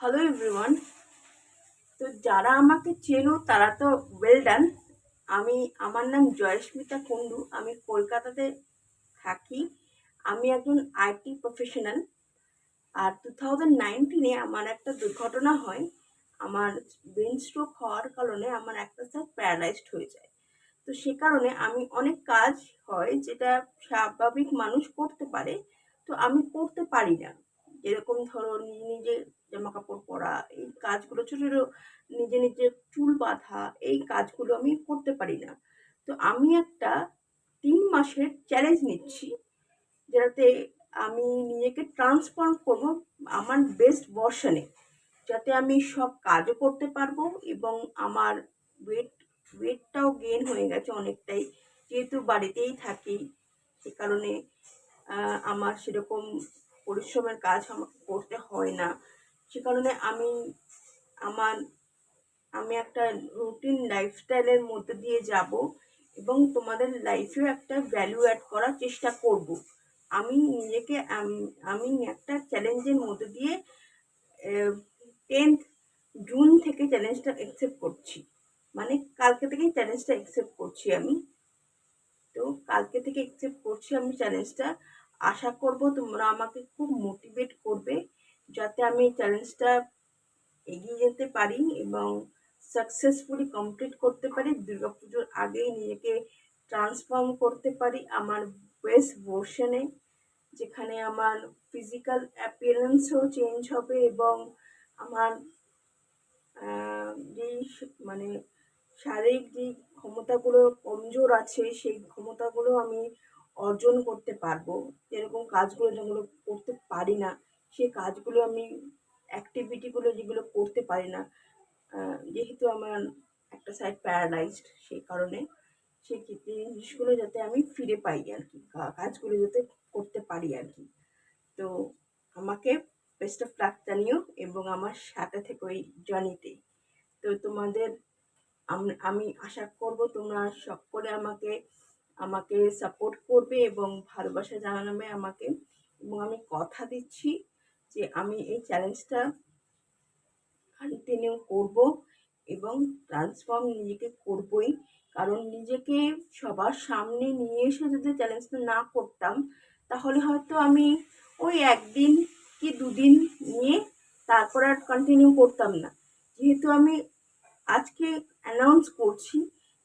Hello everyone তো যারা আমাকে চেনো, তারা তো ওয়েল ডান আমি, আমার নাম জয়স্মিতা কুন্ডু আমি কলকাতাতে থাকি। আমি একজন আইটি প্রফেশনাল আর টু থাউজেন্ড নাইনটিনে আমার একটা দুর্ঘটনা হয়। আমার ব্রেন স্ট্রোক হওয়ার কারণে আমার একটা সাইড প্যারালাইজড হয়ে যায়। তো সে কারণে আমি অনেক কাজ হয় যেটা স্বাভাবিক মানুষ করতে পারে। তো আমি করতে পারি না। যেরকম ধরো নিজে নিজে জামা কাপড় পরা, এই কাজগুলো ছোটো ছোটো নিজে নিজে চুল বাঁধা, এই কাজগুলো আমি করতে পারি না। তো আমি একটা তিন মাসের চ্যালেঞ্জ নিচ্ছি যেটাতে আমি নিজেকে ট্রান্সফর্ম করব আমার বেস্ট ভার্সনে যাতে আমি সব কাজও করতে পারব এবং আমার ওয়েট ওয়েটটাও গেন হয়ে গেছে অনেকটাই। যেহেতু বাড়িতেই থাকি, সে কারণে আমার সেরকম পরিশ্রমের কাজ আমাকে করতে হয় না। সে কারণে আমি আমার, আমি একটা রুটিন লাইফস্টাইলের মধ্যে দিয়ে যাব এবং তোমাদের লাইফেও একটা ভ্যালু অ্যাড করার চেষ্টা করব। আমি নিজেকে, আম- একটা চ্যালেঞ্জের মধ্যে দিয়ে টেন্থ জুন থেকে চ্যালেঞ্জটা অ্যাকসেপ্ট করছি। মানে কালকে থেকেই চ্যালেঞ্জটা অ্যাকসেপ্ট করছি আমি। তো কালকে থেকে অ্যাকসেপ্ট করছি আমি চ্যালেঞ্জটা আশা করব তোমরা আমাকে খুব মোটিভেট করবে, যাতে আমি চ্যালেঞ্জটা এগিয়ে যেতে পারি এবং সাকসেসফুলি কমপ্লিট করতে পারি। দুর্গাপুজোর আগেই নিজেকে ট্রান্সফর্ম করতে পারি আমার বেস্ট ভার্সনে যেখানে আমার ফিজিক্যাল অ্যাপিয়ারেন্সও চেঞ্জ হবে এবং আমার যেই মানে শারীরিক যে ক্ষমতাগুলো কমজোর আছে, সেই ক্ষমতাগুলো আমি অর্জন করতে পারব। যেরকম কাজগুলো যেগুলো করতে পারি না, সেই কাজগুলো আমি অ্যাক্টিভিটিগুলো যেগুলো করতে পারি না যেহেতু আমার একটা সাইড প্যারালাইজড সেই কারণে সেক্ষেত্রে জিনিসগুলো যাতে আমি ফিরে পাই আর কি কাজগুলো যাতে করতে পারি আর কি। তো আমাকে বেস্ট অফ লাক জানিও এবং আমার সাথে থেকে ওই জার্নিতে তো তোমাদের আমি আশা করব তোমরা সকলে আমাকে আমাকে সাপোর্ট করবে এবং ভালোবাসা জানাবে আমাকে। এবং আমি কথা দিচ্ছি যে আমি এই চ্যালেঞ্জটা কন্টিনিউ করব এবং ট্রান্সফর্ম নিজেকে করবই। কারণ নিজেকে সবার সামনে নিয়ে এসে যদি চ্যালেঞ্জটা না করতাম, তাহলে হয়তো আমি ওই একদিন কি দুদিন নিয়ে তারপর আর কন্টিনিউ করতাম না। যেহেতু আমি আজকে অ্যানাউন্স করছি,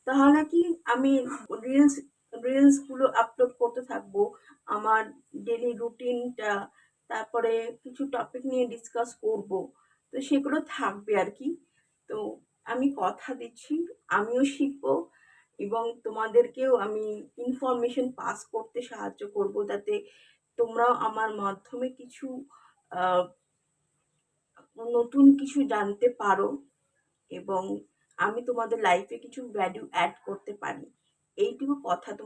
তাহলে কি আমি রিলস রিলসগুলো আপলোড করতে থাকব, আমার ডেলি রুটিনটা তারপরে কিছু টপিক নিয়ে ডিসকাস করব। তো সেগুলো থাকবে আর কি। তো আমি কথা দিচ্ছি, আমিও শিখব এবং তোমাদেরকেও আমি ইনফরমেশন পাস করতে সাহায্য করব যাতে তোমরাও আমার মাধ্যমে কিছু নতুন কিছু জানতে পারো এবং আমি তোমাদের লাইফে কিছু ভ্যালু অ্যাড করতে পারি। এইটুকু কথা তোমাদের